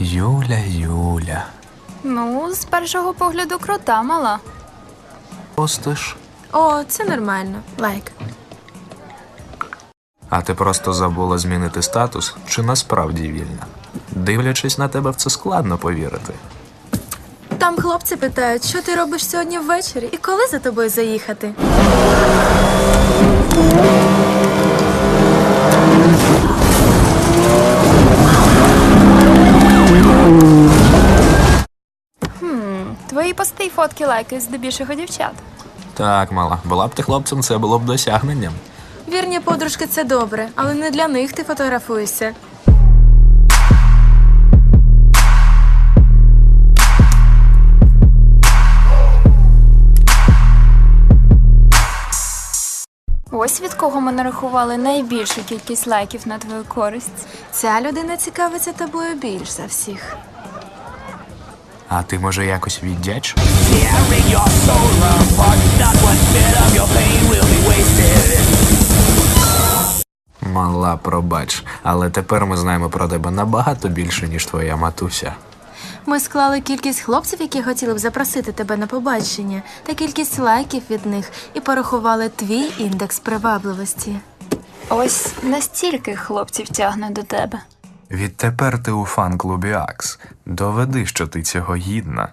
Юля, Юля. Ну, з першого погляду крута мала. Постиш, О, це нормально. Лайк. а ти просто забула змінити статус чи насправді вільна? Дивлячись на тебе, в це складно повірити. Там хлопці питають, що ти робиш сьогодні ввечері і коли за тобою заїхати. Твої пости й фотки лайкають здебільшого дівчат. Так, мала, була б ти хлопцем, це було б досягненням. Вірні подружки це добре, але не для них ти фотографуєшся. Ось від кого ми нарахували найбільшу кількість лайків на твою користь. Ця людина цікавиться тобою більш за всіх. А ти може якось віддяч? Мала, пробач, але тепер ми знаємо про тебе набагато більше, ніж твоя матуся. Ми склали кількість хлопців, які хотіли б запросити тебе на побачення, та кількість лайків від них і порахували твій індекс привабливості. Ось настільки хлопців тягне до тебе. Відтепер ти у фан-клубі Акс. Доведи, що ти цього гідна.